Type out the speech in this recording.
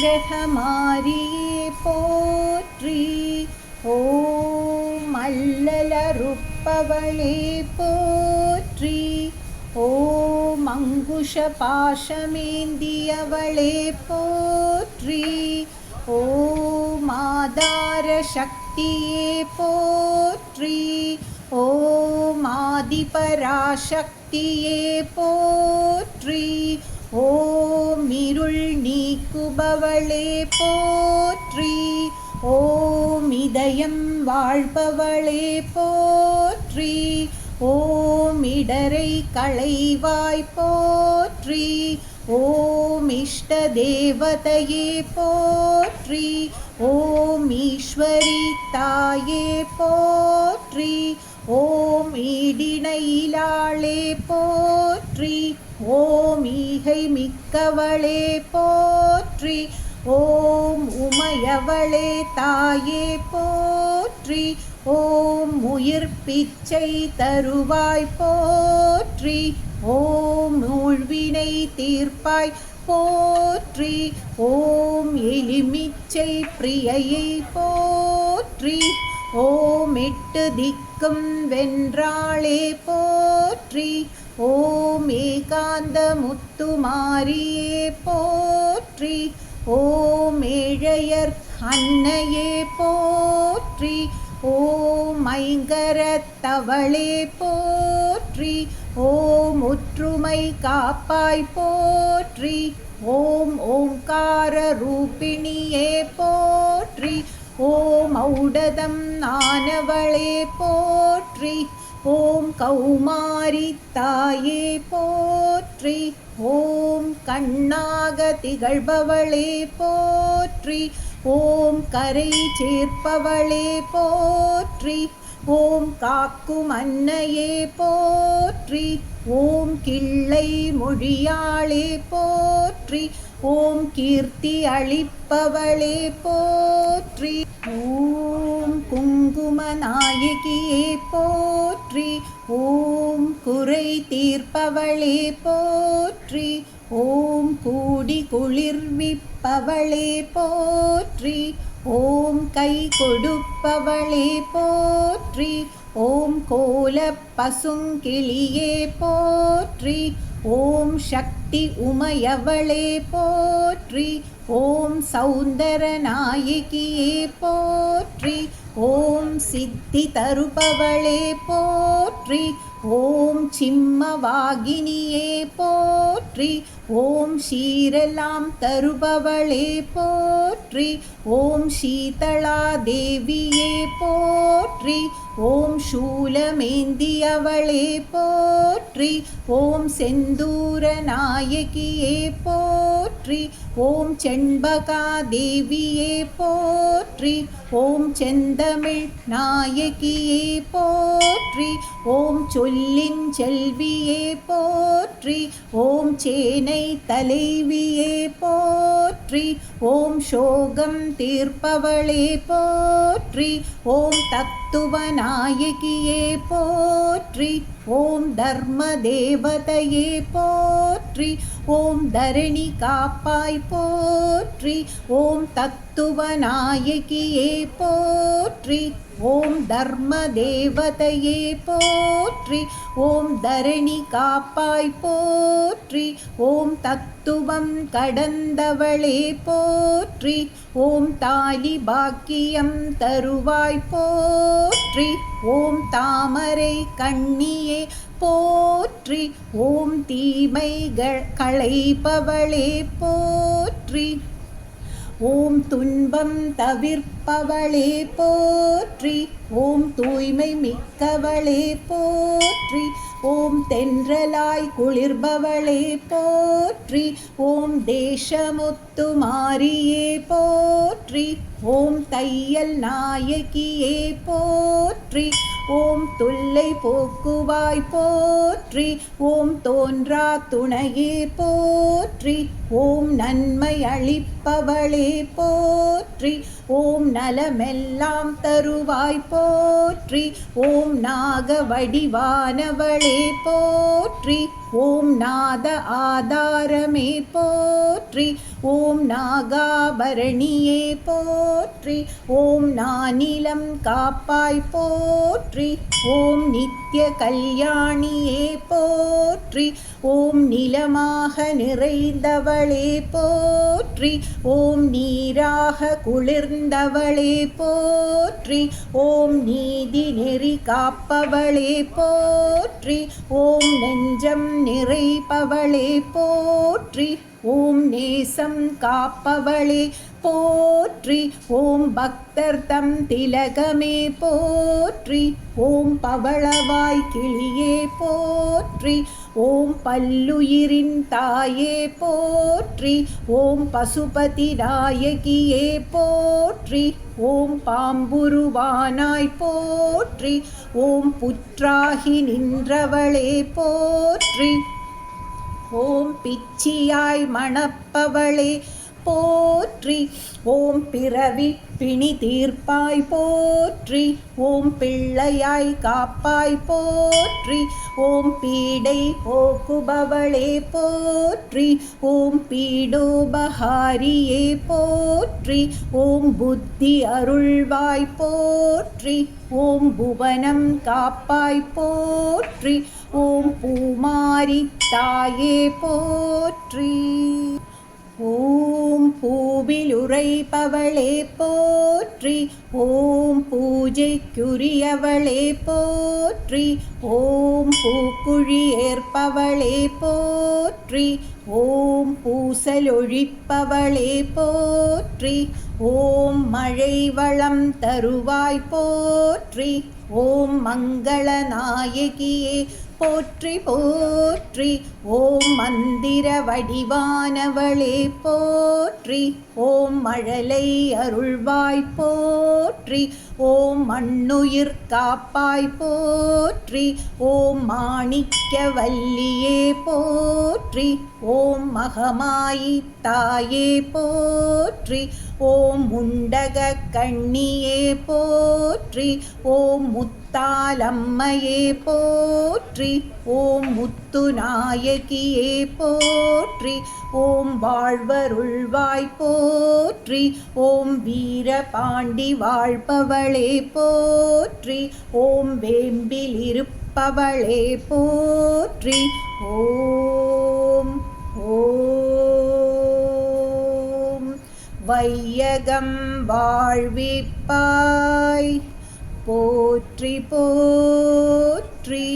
அனுக்கிரகமாரியே போற்றி. ஓம் அல்லலறுப்பவளே போற்றி. ஓம் அங்குஷ பாஷமேந்தியவளே போற்றி. ஓம் ஆதார சக்தியே போற்றி. ஓம் ஆதிபராசக்தியே போற்றி. ஓம் இருள் நீக்குபவளே போற்றி. ஓம் இதயம் வாழ்பவளே போற்றி. ஓம் இடரை களைவாய் போற்றி. ஓம் இஷ்ட தேவதையே போற்றி. ஓம் ஈஸ்வரி தாயே போற்றி. ஓம் ஈடிணையிலாளே போற்றி. ஓம் ஈகை மிக்கவளே போற்றி. ஓம் உமையவளே தாயே போற்றி. ஓம் உயிர் பிச்சை தருவாய் போற்றி. ஓம் நூழ்வினை தீர்ப்பாய் போற்றி. ஓம் எலிமிச்சை பிரியையை போற்றி. ஓம் எட்டு திக்கும் வென்றாளே போற்றி. ஓம் ஏகாந்த முத்துமாரியே போற்றி. ஓம் ஏழையர் அன்னையே போற்றி. ஓம் ஐங்கரத்தவளே போற்றி. ஓம் ஒற்றுமை காப்பாய் போற்றி. ஓம் ஓங்கார ரூபிணியே போற்றி. ஓம் ஔடதம் ஆனவளே போற்றி. ஓம் கௌமாரி தாயே போற்றி. ஓம் கண்ணாக திகழ்பவளே போற்றி. ஓம் கரை சேர்ப்பவளே போற்றி. ஓம் காக்கும் அன்னையே போற்றி. ஓம் கிள்ளை மொழியாளே போற்றி. ஓம் கீர்த்தி அளிப்பவளே போற்றி. ஓம் குங்கும நாயகியே போற்றி ஓம் குறை தீர்ப்பவளே போற்றி ஓம் கூடி குளிர்விப்பவளே போற்றி ஓம் கை கொடுப்பவளே போற்றி ஓம் கோல பசுங்கிளியே போற்றி ஓம் சக்தி உமையவளே போற்றி ஓம் சௌந்தர நாயகியே போற்றி ஓம் சித்தி தருபவளே போற்றி ஓம் சிம்மவாகினியே போற்றி ஓம் ஷீரெல்லாம் தருபவளே போற்றி ஓம் சீதளா தேவியே போற்றி. போற்றி. ஓம் சூலமேந்தியவளே போற்றி. ஓம் செந்தூர நாயகியே போற்றி. ஓம் செண்பகா தேவியே போற்றி. ஓம் செந்தமிழ் நாயகியே போற்றி. ஓம் சொல்லின் செல்வியே போற்றி. ஓம் சேனை தலைவியே போற்றி. ஓம் சோகம் தீர்ப்பவளே போற்றி. ஓம் தத்துவ நாயகியே போற்றி ஓம் தர்ம தேவதையே போற்றி ஓம் தரணி காப்பாய் போற்றி ஓம் தத்துவ நாயகியே போற்றி ஓம் தர்ம தேவதையே போற்றி ஓம் தரணி காப்பாய் போற்றி ஓம் தத்துவம் கடந்தவளே போற்றி ஓம் தாலி பாக்கியம் தருவாய் போற்றி. ஓம் தாமரை கண்ணியே போற்றி ஓம் தீமைகள் களைப்பவளே போற்றி ஓம் துன்பம் தவிர்ப்பவளே போற்றி ஓம் தூய்மை மிக்கவளே போற்றி. ஓம் தென்றலாய் குளிர்பவளே போற்றி. ஓம் தேசமுத்து மாரியே போற்றி. ஓம் தையல் நாயகியே போற்றி. ஓம் துல்லை போக்குவாய் போற்றி. ஓம் தோன்றா துணையே போற்றி. ஓம் நன்மை அளிப்பவளே போற்றி ஓம் நலமெல்லாம் தருவாய் போற்றி ஓம் நாக வடிவானவளே போற்றி ஓம் நாத ஆதாரமே போற்றி ஓம் நாகாபரணியே போற்றி ஓம் நானிலம் காப்பாய் போற்றி ஓம் நித்திய கல்யாணியே போற்றி ஓம் நிலமாக நிறைந்தவளே போற்றி. ஓம் நீராக குளிர்ந்தவளே போற்றி. ஓம் நீதி நெறி காப்பவளே போற்றி. ஓம் நெஞ்சம் நிறைப்பவளே போற்றி. ஓம் நேசம் காப்பவளே போற்றி. ஓம் பக்தர் தம் திலகமே போற்றி. ஓம் பவளவாய் கிளியே போற்றி. ஓம் பல்லுயிரின் தாயே போற்றி ஓம் பசுபதி நாயகியே போற்றி ஓம் பாம்புருவானாய் போற்றி ஓம் புற்றாகி நின்றவளே போற்றி ஓம் பிச்சியாய் மணப்பவளே போற்றி. ஓம் பிறவி பிணி தீர்ப்பாய் போற்றி. ஓம் பிள்ளையாய் காப்பாய் போற்றி. ஓம் பீடை போக்குபவளே போற்றி. ஓம் பீடோபஹாரியே போற்றி. ஓம் புத்தி அருள்வாய் போற்றி. ஓம் புவனம் காப்பாய் போற்றி. ஓம் பூமாரி தாயே போற்றி. ஓம் பூவில் உரைப்பவளே போற்றி ஓம் பூஜைக்குரியவளே போற்றி ஓம் பூக்குழியேற்பவளே போற்றி ஓம் பூசலொழிப்பவளே போற்றி ஓம் மழை வளம் தருவாய் போற்றி ஓம் மங்கள நாயகியே போற்றி போற்றி. ஓம் மந்திர வடிவானவளே போற்றி. ஓம் மழலை அருள்வாய் போற்றி. ஓம் மண்ணுயிர் காப்பாய் போற்றி. ஓம் மாணிக்க வல்லியே போற்றி. ஓம் மகமாயி தாயே போற்றி. ஓம் உண்டக கண்ணியே போற்றி. ஓம் முத்தாலம்மையே போற்றி ஓம் முத்து நாயகியே போற்றி ஓம் வாழ்வருள்வாய் போற்றி ஓம் வீர பாண்டி வாழ்பவளே போற்றி ஓம் வேம்பில் இருப்பவளே போற்றி ஓம் ஓம். வையகம் வாழ்விப்பாய். போற்றி போற்றி.